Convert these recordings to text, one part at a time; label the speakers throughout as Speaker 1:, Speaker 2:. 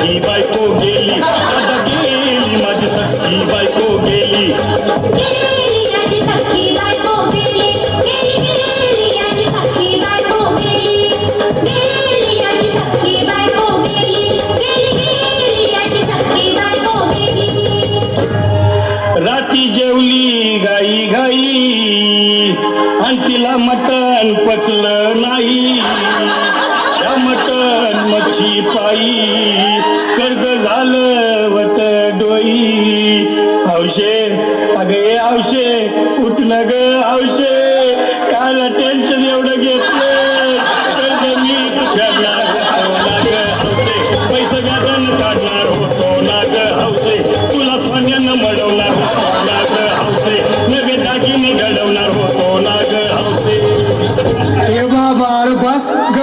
Speaker 1: सख्खी बायको गेली दादा गेली माझी सख्खी बायको गेली. राती जेवली गाई गाई आणि तिला मटण पचलं नाही. शिपाई पायी? कर्ज झालं वत डोई. हौशे अगे आवशे उठलं ग आवशे काल टेन्शन एवढं घेतलं.
Speaker 2: कर्ज मी तुझ्या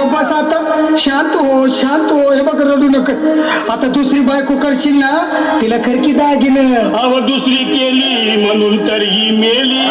Speaker 2: बस आता शांत हो शांत हो. हे बघ रडू नकस. आता दुसरी बायको करशील ना तिला खरकी दागिनं.
Speaker 1: अव दुसरी केली म्हणून तर ही मेली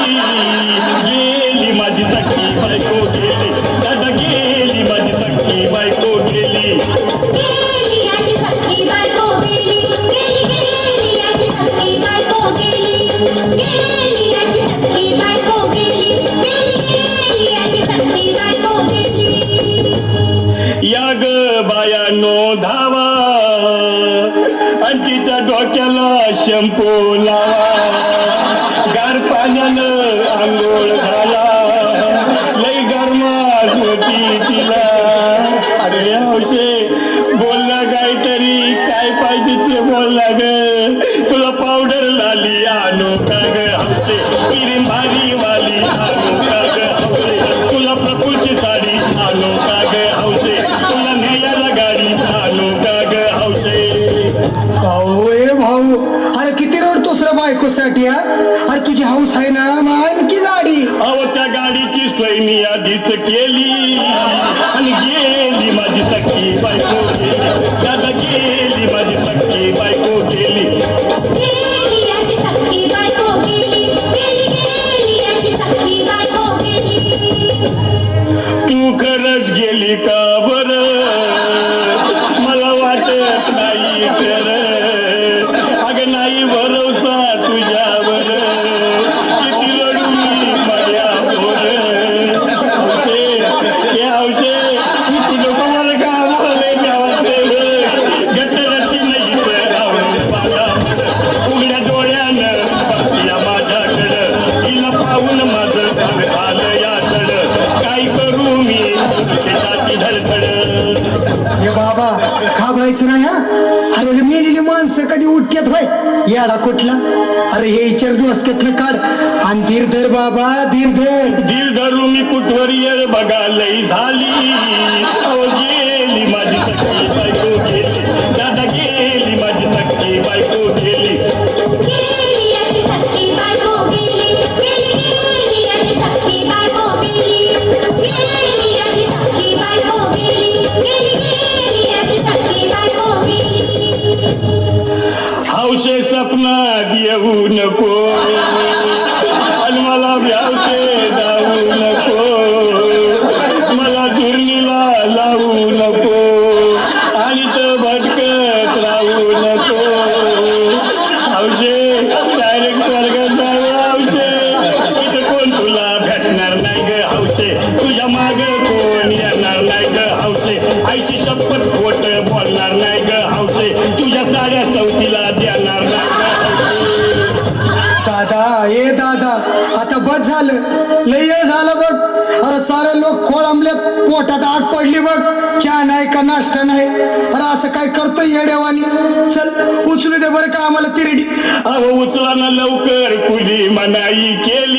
Speaker 1: शंपू लावा गार पाण्यानं आंघोळ घाला लई गरमास होती तिला. अरे हौशे बोलला काहीतरी काय पाहिजे ते बोलला ग. तुला पावडर लाली आणू का ग? हौशे भारी
Speaker 2: बायकोसाठी अरे तुझी हाऊस आहे ना मग आणखी गाडी?
Speaker 1: अहो त्या गाडीची सोय मी आधीच केली. आणि गेली माझी सखी बायको. गेली
Speaker 2: घाबरायचं नाही हा? अरे रे मेलेली माणसं कधी उठतात होय? याडा कुठला? अरे हे विचार डोसक्यातनं काढ. आणि धीर धर बाबा धीर धर.
Speaker 1: धीर धरू मी कुठवर बघा लई झाली. हौशे सपनात येऊ नको. आणि मला व्यावते जाऊ नको. मला झुरणीला लावू नको. आणि तो भटकत राहू नको. हौशे डायरेक्ट वर्गात जाऊ हौशे इथं कोण तुला भेटणार नाही ग हौशे तुझ्या माग कोण येणार नाही ग हौशे आईची शपथ खोट बोलणार नाही ग हौशे तुझ्या साड्या चौथीला
Speaker 2: द्या झालं. लय झालं बघ. अरे सारे लोक खोळंबल्यात पोटात आग पडली बघ. चहा नाही का नाश्ता नाही? अरे असं काय करतोय येड्यावानी चल उचलू दे बरं का आम्हाला तिरडी.
Speaker 1: अहो उचला ना लवकर कुली मनाई केली.